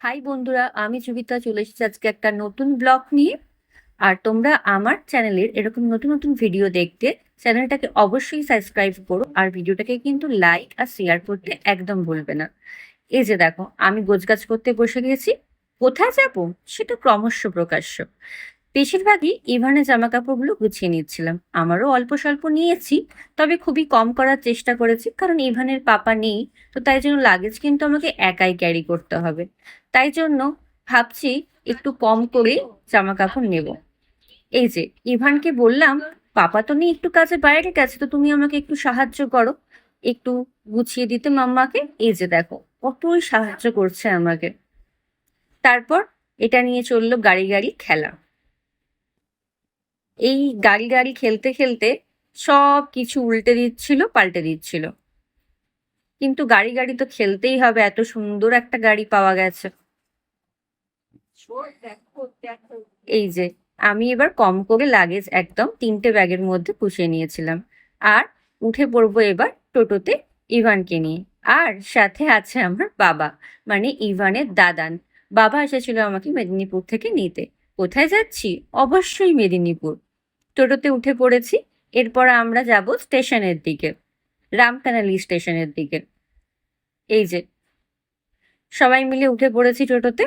High বন্ধুরা, আমি সুবিতা চলে এসেছি আজকে একটা নতুন ব্লগ নিয়ে। আর তোমরা আমার চ্যানেলের এরকম নতুন নতুন ভিডিও দেখতে চ্যানেলটাকে অবশ্যই সাবস্ক্রাইব করো আর ভিডিওটাকে কিন্তু লাইক আর শেয়ার করতে একদম ভুলবে না। এই যে দেখো, আমি গোছগাছ করতে বসে গেছি। কোথায় যাব? সেটা ক্রমশ প্রকাশ্য। বেশিরভাগই ইভানের জামা কাপড়গুলো গুছিয়ে নিচ্ছিলাম। আমারও অল্প স্বল্প নিয়েছি, তবে খুবই কম করার চেষ্টা করেছি, কারণ ইভানের পাপা নেই, তো তাই জন্য লাগেজ কিন্তু আমাকে একাই ক্যারি করতে হবে। তাই জন্য ভাবছি একটু কম করে জামা কাপড় নেব। এই যে, ইভানকে বললাম, পাপা তো নেই একটু কাজে, বাইরে গেছে, তো তুমি আমাকে একটু সাহায্য করো। একটু গুছিয়ে দিতে মাম্মাকে। এই যে দেখো, কতই সাহায্য করছে আমাকে। তারপর এটা নিয়ে চলল গাড়ি গাড়ি খেলা। এই গাড়ি গাড়ি খেলতে খেলতে সব কিছু উল্টে দিচ্ছিল, পাল্টে দিচ্ছিল। কিন্তু গাড়ি গাড়ি তো খেলতেই হবে, এত সুন্দর একটা গাড়ি পাওয়া গেছে। এই যে, আমি এবার কম করে লাগেজ একদম তিনটে ব্যাগের মধ্যে পুষিয়ে নিয়েছিলাম। আর উঠে পড়ব এবার টোটোতে ইভানকে নিয়ে। আর সাথে আছে আমার বাবা মানে ইভানের দাদান। বাবা এসেছিল আমাকে মেদিনীপুর থেকে নিতে। কোথায় যাচ্ছি? অবশ্যই মেদিনীপুর। টোটোতে উঠে পড়েছি। এরপর আমরা যাব স্টেশনের দিকে, রামকানালি স্টেশনের দিকে। এই যে, সবাই মিলে উঠে পড়েছি টোটোতে,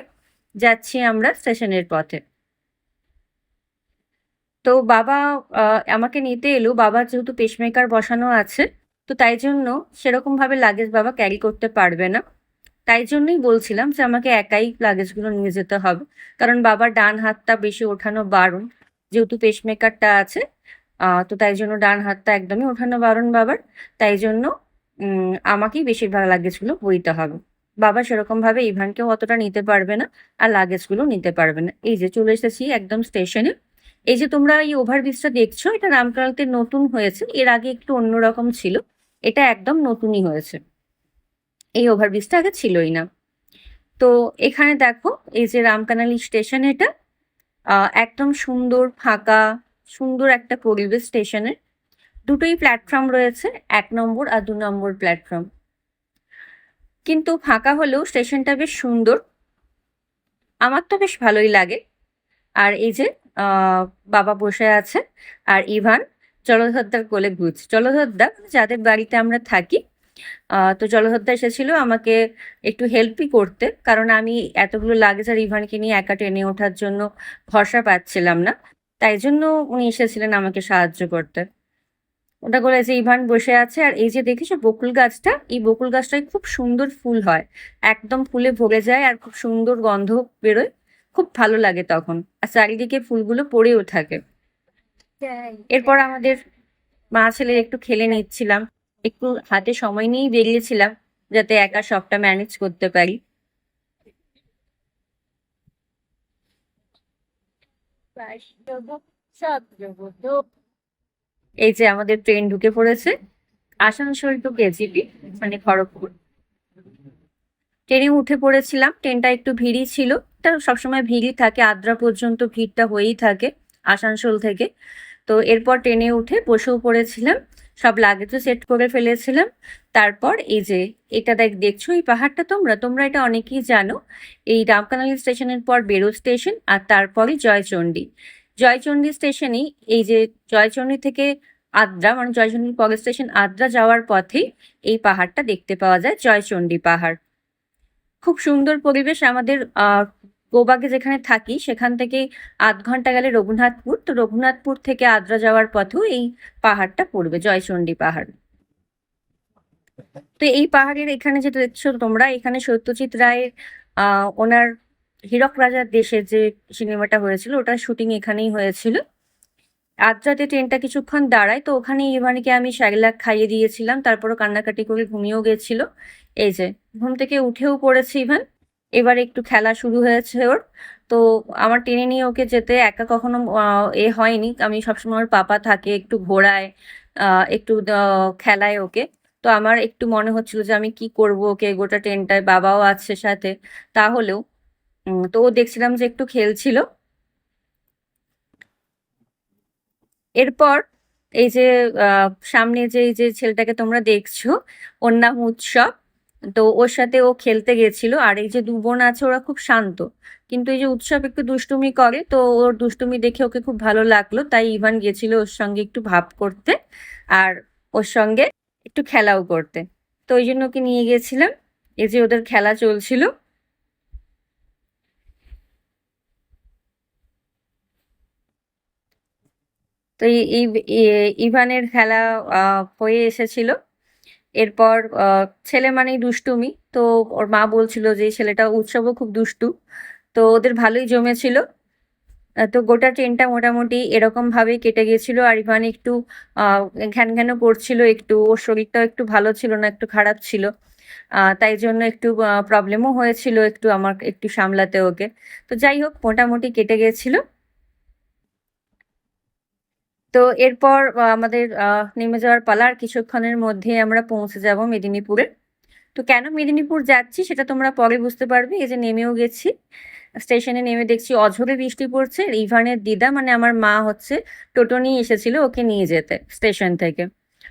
যাচ্ছি আমরা স্টেশনের পথে। তো বাবা আমাকে নিতে এলো। বাবার যেহেতু পেসমেকার বসানো আছে, তো তাই জন্য সেরকম ভাবে লাগেজ বাবা ক্যারি করতে পারবে না। তাই জন্যই বলছিলাম যে আমাকে একাই লাগেজগুলো নিয়ে যেতে হবে, কারণ বাবার ডান হাতটা বেশি ওঠানো বারণ যেহেতু পেসমেকারটা আছে তো তাই জন্য ডান হাতটা একদমই ওঠানো বারণ বাবার। তাই জন্য আমাকেই বেশিরভাগ লাগেজগুলো বইতে হবে। বাবা সেরকম ভাবে ইভানকেও অতটা নিতে পারবে না, আর লাগেজগুলো নিতে পারবে না। এই যে চলে এসেছি একদম স্টেশনে এই যে তোমরা এই ওভারব্রিজটা দেখছ, এটা রামকালতে নতুন হয়েছে। এর আগে একটু অন্যরকম ছিল। এটা একদম নতুনই হয়েছে। এই ওভারব্রিজটা আগে ছিলই না। তো এখানে দেখো, এই যে রামকানালি স্টেশন এটা একদম সুন্দর, ফাঁকা, সুন্দর একটা পরিবেশ স্টেশনের দুটোই প্ল্যাটফর্ম রয়েছে, এক নম্বর আর দু নম্বর প্ল্যাটফর্ম কিন্তু ফাঁকা হলেও স্টেশনটা বেশ সুন্দর। আমার তো বেশ ভালোই লাগে। আর এই যে বাবা বসে আছে আর ইভান, জলধরদার কোলে ঘুরছে। জলধরদা যাদের বাড়িতে আমরা থাকি তো জলধরদা এসেছিল আমাকে একটু হেল্পই করতে। কারণ আমি এতগুলো লাগেজ আর ইভানকে নিয়ে একা টেনে ওঠার জন্য ভরসা পাচ্ছিলাম না। তাই জন্য উনি এসেছিলেন আমাকে সাহায্য করতে। ওটা করে যে ইভান বসে আছে আর এই যে দেখিস বকুল গাছটা? এই বকুল গাছটায় খুব সুন্দর ফুল হয়। একদম ফুলে ভরে যায় আর খুব সুন্দর গন্ধ বেরোয়। খুব ভালো লাগে তখন। আর চারিদিকে ফুলগুলো পড়েও থাকে। এরপর আমাদের মা ছেলে একটু খেলে নিচ্ছিলাম। একটু হাতে সময় নিয়েই বেরিয়েছিলাম যাতে একা সবটা ম্যানেজ করতে পারি। এই যে আমাদের ট্রেন ঢুকে পড়েছে আসানসোল টু কেজিপি মানে খড়গপুর। ট্রেনে উঠে পড়েছিলাম ট্রেনটা একটু ভিড়ই ছিল তা সবসময় ভিড়ই থাকে আদ্রা পর্যন্ত ভিড়টা হয়েই থাকে আসানসোল থেকে। তো এরপর ট্রেনে উঠে বসেও পড়েছিলাম সব লাগেজও সেট করে ফেলেছিলাম। তারপর এই যে, এটা দেখ, দেখছ এই পাহাড়টা তোমরা? তোমরা এটা অনেকেই জানো। এই রামকানালি স্টেশনের পর বেরো স্টেশন আর তারপরে জয়চণ্ডী। জয়চণ্ডী স্টেশনেই এই যে জয়চণ্ডী থেকে আদ্রা মানে জয়চণ্ডী পরের স্টেশন আদ্রা যাওয়ার পথেই এই পাহাড়টা দেখতে পাওয়া যায়, জয়চণ্ডী পাহাড়। খুব সুন্দর পরিবেশ আমাদের গোবাগে যেখানে থাকি, সেখান থেকে আধ ঘণ্টা গেলে রঘুনাথপুর। তো রঘুনাথপুর থেকে আদ্রা যাওয়ার পথেও এই পাহাড়টা পড়বে, জয়চণ্ডী পাহাড়। তো এই পাহাড়ের এখানে যেটা দেখছ তোমরা এখানে সত্যজিৎ রায়ের ওনার হীরক রাজার দেশে যে সিনেমাটা হয়েছিল, ওটার শুটিং এখানেই হয়েছিল। আদ্রাতে ট্রেনটা কিছুক্ষণ দাঁড়ায়, তো ওখানে ইভানিকে আমি স্যারেলাক খাইয়ে দিয়েছিলাম, তারপরও কান্নাকাটি করে ঘুমিয়েও গেছিল। এই যে, ঘুম থেকে উঠেও পড়েছে ইভান। এবার একটু খেলা শুরু হয়েছে ওর। তো আমার টেনে নিয়ে ওকে যেতে একা কখনো এ হয়নি। আমি সবসময় ওর পাপা থাকে, একটু ঘোরায় একটু খেলায় ওকে। তো আমার একটু মনে হচ্ছিল যে আমি কি করব ওকে গোটা ট্রেনটায়, বাবাও আছে সাথে, তাহলেও। তো ও দেখছিলাম যে একটু খেলছিল। এরপর এই যে সামনে যে, এই যে ছেলেটাকে তোমরা দেখছ, ওর নাম উৎসব। তো ওর সাথে ও খেলতে গেছিল, আর এই যে দু বোন আছে ওরা খুব শান্ত। কিন্তু এই যে উৎসব একটু দুষ্টুমি করে, তো ওর দুষ্টুমি দেখে ওকে খুব ভালো লাগল, তাই ইভান গেছিল ওর সঙ্গে একটু ভাব করতে, আর ওর সঙ্গে একটু খেলাও করতে। তো ওই জন্য ওকে নিয়ে গেছিলাম, এই যে ওদের খেলা চলছিল। তো ইভানের খেলা হয়ে এসেছিল। এরপর ছেলে মানেই দুষ্টুমি। তো ওর মা বলছিল যে ছেলেটা উৎসবও খুব দুষ্টু। তো ওদের ভালোই জমেছিল। তো গোটা ট্রেনটা মোটামুটি এরকম ভাবেই কেটে গেছিল। আর ইভান একটু ঘ্যান ঘ্যানও করছিল একটু। ওর শরীরটাও একটু ভালো ছিল না, একটু খারাপ ছিল। তাই জন্য একটু প্রবলেমও হয়েছিল একটু আমার, একটু সামলাতে ওকে। তো যাই হোক, মোটামুটি কেটে গেছিল। তো এরপর আমাদের নেমে যাওয়ার পালা আর কিছুক্ষণের মধ্যে আমরা পৌঁছে যাব মেদিনীপুরে। তো কেন মেদিনীপুর যাচ্ছি সেটা তোমরা পরে বুঝতে পারবে। এই যে নেমেও গেছি, স্টেশনে নেমে দেখছি অঝরে বৃষ্টি পড়ছে, রিভানের দিদা মানে আমার মা হচ্ছে, টোটো নিয়ে এসেছিল ওকে নিয়ে যেতে, স্টেশন থেকে।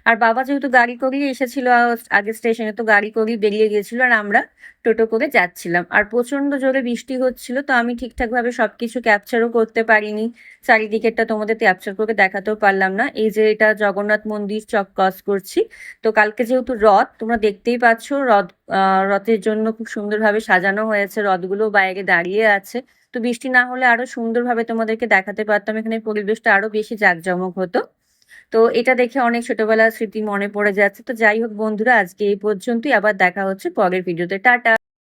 আর বাবা যেহেতু গাড়ি করেই এসেছিল আগে স্টেশনে তো গাড়ি করেই বেরিয়ে গিয়েছিল আর আমরা টোটো করে যাচ্ছিলাম। আর প্রচণ্ড জোরে বৃষ্টি হচ্ছিল, তো আমি ঠিকঠাক ভাবে সবকিছু ক্যাপচারও করতে পারিনি। চারিদিকেরটা তোমাদের ক্যাপচার করে দেখাতেও পারলাম না। এই যে এটা জগন্নাথ মন্দির চক ক্রস করছি, তো কালকে যেহেতু রথ, তোমরা দেখতেই পাচ্ছ রথ রথের জন্য খুব সুন্দরভাবে সাজানো হয়েছে, রথগুলো বাইরে দাঁড়িয়ে আছে। তো বৃষ্টি না হলে আরও সুন্দরভাবে তোমাদেরকে দেখাতে পারতাম, এখানে পরিবেশটা আরও বেশি জাঁকজমক হতো। তো এটা দেখে অনেক ছোটবেলার স্মৃতি মনে পড়ে যাচ্ছে। তো যাই হোক বন্ধুরা, আজকে এই পর্যন্তই। আবার দেখা হচ্ছে পরের ভিডিওতে। টাটা!